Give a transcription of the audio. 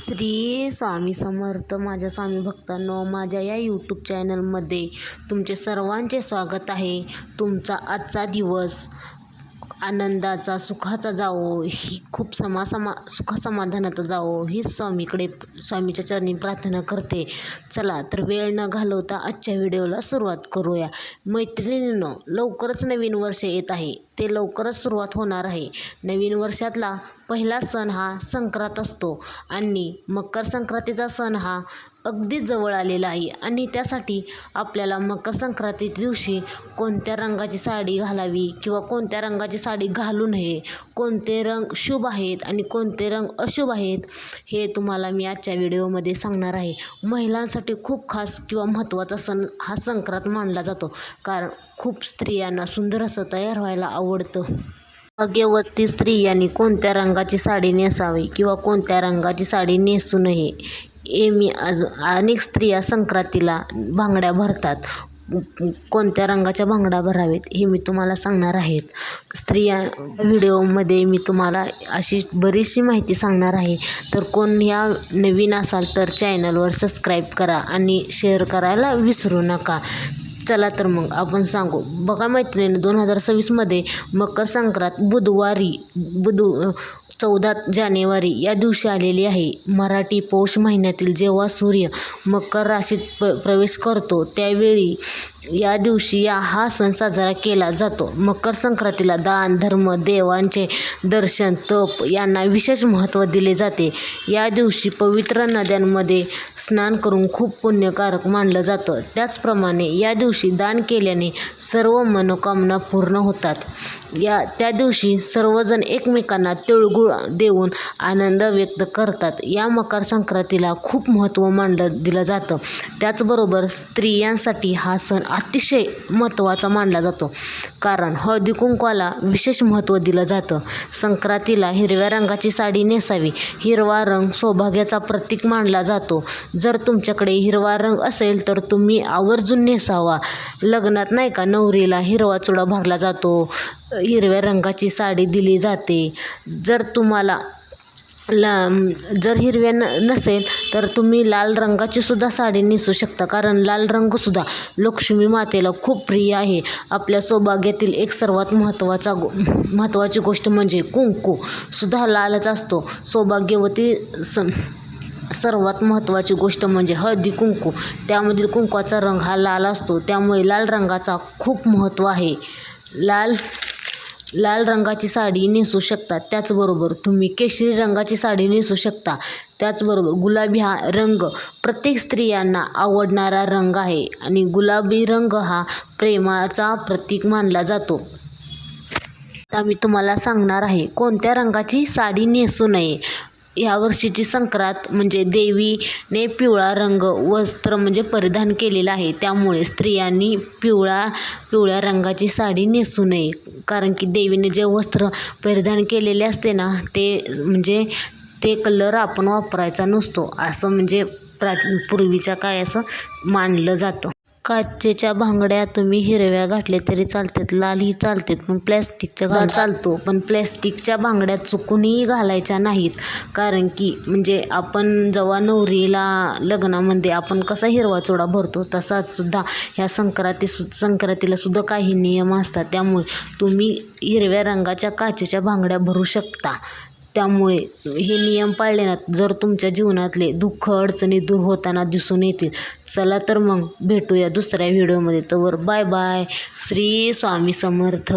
श्री स्वामी समर्थ माझ्या स्वामी भक्तांनो माझ्या या यूट्यूब चॅनलमध्ये तुमचे सर्वांचे स्वागत आहे. तुमचा आजचा दिवस आनंदाचा सुखाचा जावो ही खूप समा समा जावो हीच स्वामीकडे स्वामीच्या चरणी प्रार्थना करते. चला तर वेळ न घालवता आजच्या व्हिडिओला सुरुवात करूया. मैत्रिणीनं लवकरच नवीन वर्ष येत आहे. ते लवकरच सुरुवात होणार आहे. नवीन वर्षातला पहिला सण हा संक्रांत असतो. आणि मकर संक्रांतीचा सण हा अगदी जवळ आलेला आहे. आणि त्यासाठी आपल्याला मकर संक्रांती दिवशी कोणत्या रंगाची साडी घालावी किंवा कोणत्या रंगाची साडी घालू नये कोणते रंग शुभ आहेत आणि कोणते रंग अशुभ आहेत हे तुम्हाला मी आजच्या व्हिडिओमध्ये सांगणार आहे. महिलांसाठी खूप खास किंवा महत्त्वाचा सण हा संक्रांत मानला जातो कारण खूप स्त्रियांना सुंदर असं तयार व्हायला आवडतं. भाग्यवती स्त्रियांनी कोणत्या रंगाची साडी नेसावी किंवा कोणत्या रंगाची साडी नेसू नये एमी मी आज अनेक स्त्रिया संक्रांतीला भांगड्या भरतात. कोणत्या रंगाच्या भांगडा भरावेत हे मी तुम्हाला सांगणार आहेत. स्त्रिया व्हिडिओमध्ये मी तुम्हाला अशी बरीचशी माहिती सांगणार आहे. तर कोण या नवीन असाल तर चॅनलवर सबस्क्राईब करा आणि शेअर करायला विसरू नका. चला तर मग आपण सांगू. बघा मैत्रिणी दोन हजार सव्वीसमध्ये मकर संक्रांत बुधवारी बुधू चौदा जानेवारी या दिवशी आलेली आहे. मराठी पौष महिन्यातील जेव्हा सूर्य मकर राशीत प प्रवेश करतो त्यावेळी या दिवशी या हा सण साजरा केला जातो. मकर संक्रांतीला दान धर्म देवांचे दर्शन तप यांना विशेष महत्त्व दिले जाते. या दिवशी पवित्र नद्यांमध्ये स्नान करून खूप पुण्यकारक मानलं जातं. त्याचप्रमाणे या दिवशी दान केल्याने सर्व मनोकामना पूर्ण होतात. या त्या दिवशी सर्वजण एकमेकांना तिळगुळ देऊन आनंद व्यक्त करतात. या मकर संक्रांतीला खूप महत्त्व मानलं दिलं जातं. त्याचबरोबर स्त्रियांसाठी हा सण अतिशय महत्त्वाचा मानला जातो. कारण हळदी कुंकवाला विशेष महत्त्व दिलं जातं. संक्रांतीला हिरव्या रंगाची साडी नेसावी. हिरवा रंग सौभाग्याचा प्रतीक मानला जातो. जर तुमच्याकडे हिरवा रंग असेल तर तुम्ही आवर्जून नेसावा. लग्नात नाही का नवरीला हिरवा चुडा भरला जातो. हिरव्या रंगाची साडी दिली जाते. जर तुम्हाला ला जर हिरव्या न नसेल तर तुम्ही लाल रंगाची सुद्धा साडी नेसू शकता. कारण लाल रंगसुद्धा लक्ष्मी मातेला खूप प्रिय आहे. आपल्या सौभाग्यातील एक सर्वात महत्त्वाचा गो महत्त्वाची गोष्ट म्हणजे कुंकू सुद्धा लालच असतो. सौभाग्यवती स सर्वात महत्त्वाची गोष्ट म्हणजे हळदी कुंकू. त्यामधील कुंकवाचा रंग हा लाल असतो. त्यामुळे लाल रंगाचा खूप महत्त्व आहे. लाल लाल रंगाची साडी नेसू शकता. त्याचबरोबर तुम्ही केशरी रंगाची साडी नेसू शकता. त्याचबरोबर गुलाबी हा रंग प्रत्येक स्त्रियांना आवडणारा रंग आहे आणि गुलाबी रंग हा प्रेमाचा प्रतीक मानला जातो. आता मी तुम्हाला सांगणार आहे कोणत्या रंगाची साडी नेसू नये? यावर्षीची संक्रांत म्हणजे देवीने पिवळा रंग वस्त्र म्हणजे परिधान केलेलं आहे. त्यामुळे स्त्रियांनी पिवळा पिवळ्या रंगाची साडी नेसू नये. कारण की देवीने जे वस्त्र परिधान केलेले असते ना ते म्हणजे ते कलर आपण वापरायचा नसतो. असं म्हणजे प्रा पूर्वीच्या काळी असं मानलं जातं. काचेच्या भांगड्या तुम्ही हिरव्या घातल्या तरी चालतात. लालही चालतात पण प्लॅस्टिकच्या घाल चालतो पण प्लॅस्टिकच्या भांगड्या चुकूनही घालायच्या नाहीत. कारण की म्हणजे आपण जेव्हा नवरीला लग्नामध्ये आपण कसा हिरवा चोडा भरतो तसाच सुद्धा ह्या संक्रांती सु संक्रांतीला सुद्धा काही नियम असतात. त्यामुळे तुम्ही हिरव्या रंगाच्या काचेच्या भांगड्या भरू शकता. त्यामुळे हे नियम पाळले ना जर तुमच्या जीवनातले दुःख अडचणी दूर होताना दिसून येतील चला तर मग भेटूया दुसऱ्या व्हिडिओमध्ये. तर बाय बाय. श्री स्वामी समर्थ.